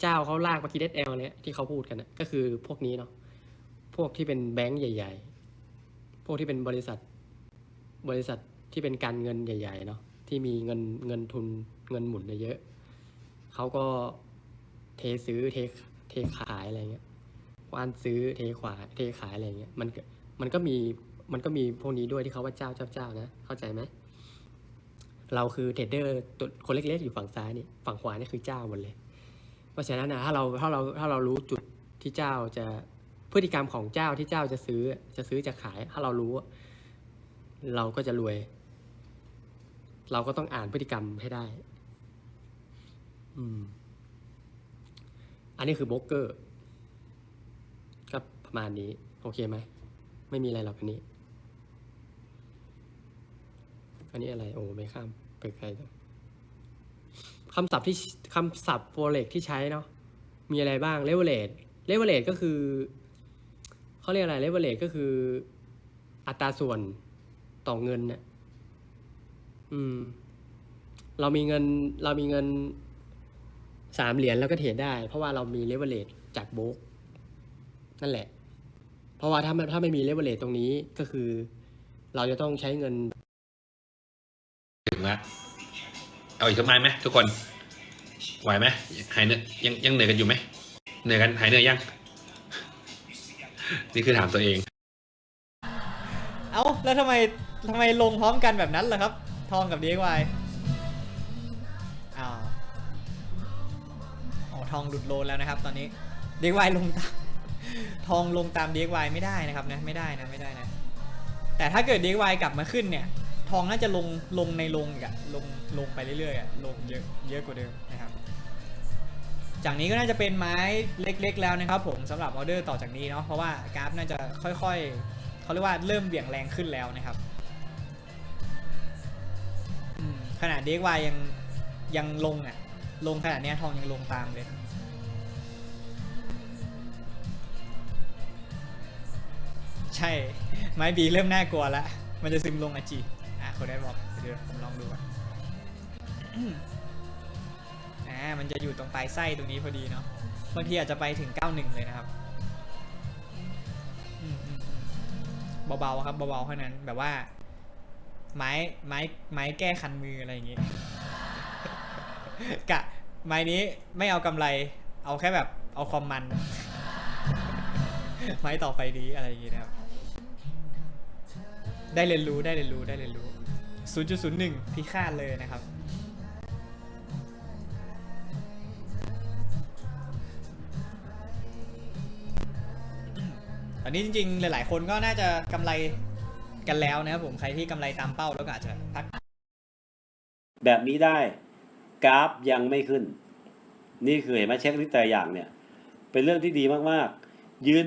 เจ้าเขาลากมาคิดเอลเนี่ยที่เขาพูดกันนะก็คือพวกนี้เนาะพวกที่เป็นแบงก์ใหญ่ ๆ พวกที่เป็นบริษัท บริษัทที่เป็นการเงินใหญ่ๆเนาะที่มีเงินเงินทุนเงินหมุนเยอะเขาก็เทซื้อเทเทขายอะไรเงี้ยกว้านซื้อเทขวาเทขายอะไรเงี้ยมันมันก็มีมันก็มีพวกนี้ด้วยที่เขาว่าเจ้าเจ้าเจ้านะเข้าใจไหมเราคือเทรดเดอร์ตัวคนเล็กๆอยู่ฝั่งซ้ายนี่ฝั่งขวานี่คือเจ้าหมดเลย เพราะฉะนั้นนะถ้าเราถ้าเราถ้าเรารู้จุดที่เจ้าจะพฤติกรรมของเจ้าที่เจ้าจะซื้อจะซื้อจะขาย ถ้าเรารู้ เราก็จะรวย เราก็ต้องอ่านพฤติกรรมให้ได้ อืม อันนี้คือโบรกเกอร์ก็ประมาณนี้ โอเคไหมไม่มีอะไรหรอกอันนี้ อันนี้อะไร โอ้ไม่ข้ามไปไกลจัง คำศัพท์ที่คำศัพท์โฟเร็กที่ใช้เนาะมีอะไรบ้างเลเวลเลตเลเวลเลตก็คือเขาเรียกอะไรเลเวลเลตก็คือ อัตราส่วนต่อเงินเนี่ยอืม เรามีเงิน เรามีเงินสามเหรียญแล้วก็เทรดได้ เพราะว่าเรามีเลเวลเลตจากโบกนั่นแหละ เพราะว่าถ้าไม่ถ้าไม่มีเลเวลเลตตรงนี้ก็คือ เราจะต้องใช้เงินถึงแล้ว เอาอีกสักไม้ไหมทุกคน ไหวไหมหายเหนื่อยยังยังเหนื่อยกันอยู่ไหมเหนื่อยกันหายเหนื่อยยัง นี่คือถามตัวเอง เอ้าแล้วทำไมทำไมลงพร้อมกันแบบนั้นล่ะครับ ทองกับ DXY อ้าวอ๋อทองหลุดโลนแล้วนะครับ ตอนนี้ DXY ลงตามทองลงตาม DXY ไม่ได้นะครับนะไม่ได้นะไม่ได้นะ แต่ถ้าเกิด DXY กลับมาขึ้นเนี่ย ทองน่าจะลงลงในลงอีกอะลงลงไปเรื่อยๆอะลงเยอะเยอะกว่าเดิมนะครับ จากนี้ก็น่าจะเป็นไม้เล็กๆแล้วนะครับ ผมสำหรับออเดอร์ต่อจากนี้เนาะเพราะว่ากราฟน่าจะค่อยๆเขาเรียกว่าเริ่มเบี่ยงแรงขึ้นแล้วนะครับขนาด DXY ยังยังลงอะ ลงขนาดนี้ทองยังลงตามเลย ใช่ ไม้บีเริ่มน่ากลัวแล้วมันจะซึมลงอะจี อะคนได้บอกเดี๋ยวผมลองดูก่อนอ่ามันจะอยู่ตรงปลายไส้ตรงนี้พอดีเนาะบางทีอาจจะไปถึง 91 เลยนะครับอืมอืมอืมเบาๆครับเบาๆเท่านั้นแบบว่า ไม้ไม้ไม้แก้คันมืออะไรอย่างงี้กะไม้นี้ไม่เอากำไร เอาแค่แบบเอาความมัน ไม้ต่อไปดีอะไรอย่างงี้นะครับ ได้เรียนรู้ได้เรียนรู้ได้เรียนรู้ 0.01 พิฆาตเลยนะครับตอนนี้จริงๆ หลายๆ คนก็น่าจะกำไรกันแล้วนะครับผม ใครที่กำไรตามเป้าแล้วก็อาจจะพัก แบบนี้ได้ กราฟยังไม่ขึ้น นี่คือเห็นไหมเช็คลิสต์แต่ละอย่างเนี่ย เป็นเรื่องที่ดีมาก ๆ ยืน